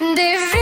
There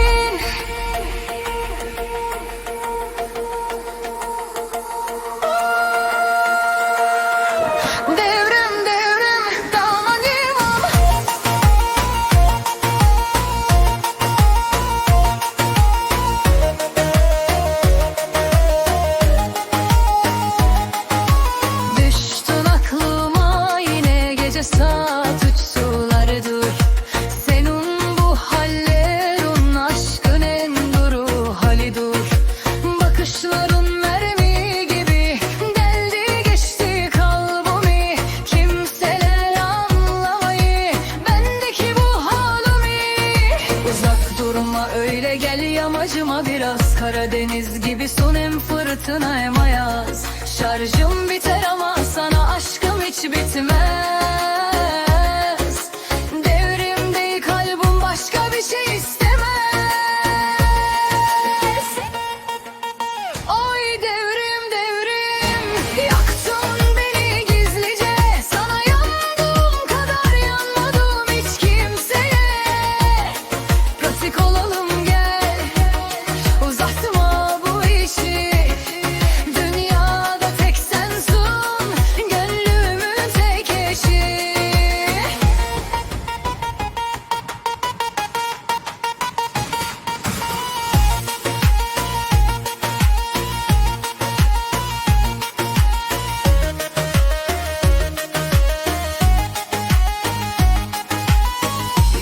yamacıma biraz Karadeniz gibi sun hem fırtına hem ayaz Şarjım biter ama sana aşkım hiç bitmez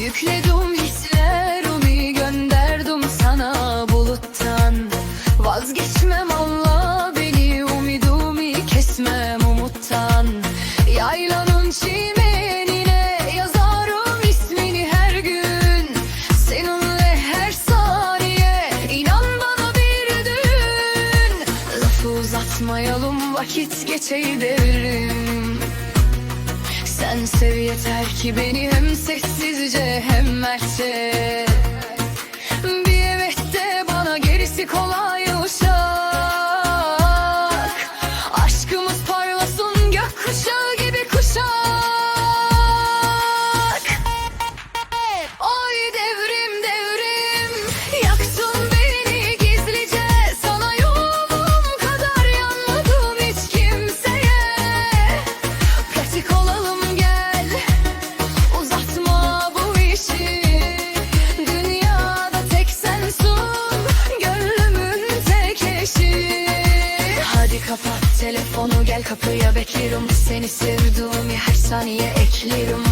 Yükledim hislerimi gönderdim sana buluttan. Vazgeçmem Allah beni umidumi kesmem umuttan. Yaylanın çimenine yazarım ismini her gün. Seninle her saniye inan bana bir düğün Lafı uzatmayalım vakit geçey devrim sen sev yeter ki beni hem sessizce hem mertçe Hadi kapat telefonu gel kapıya. Beklerim Seni sevdiğimi her saniye eklerim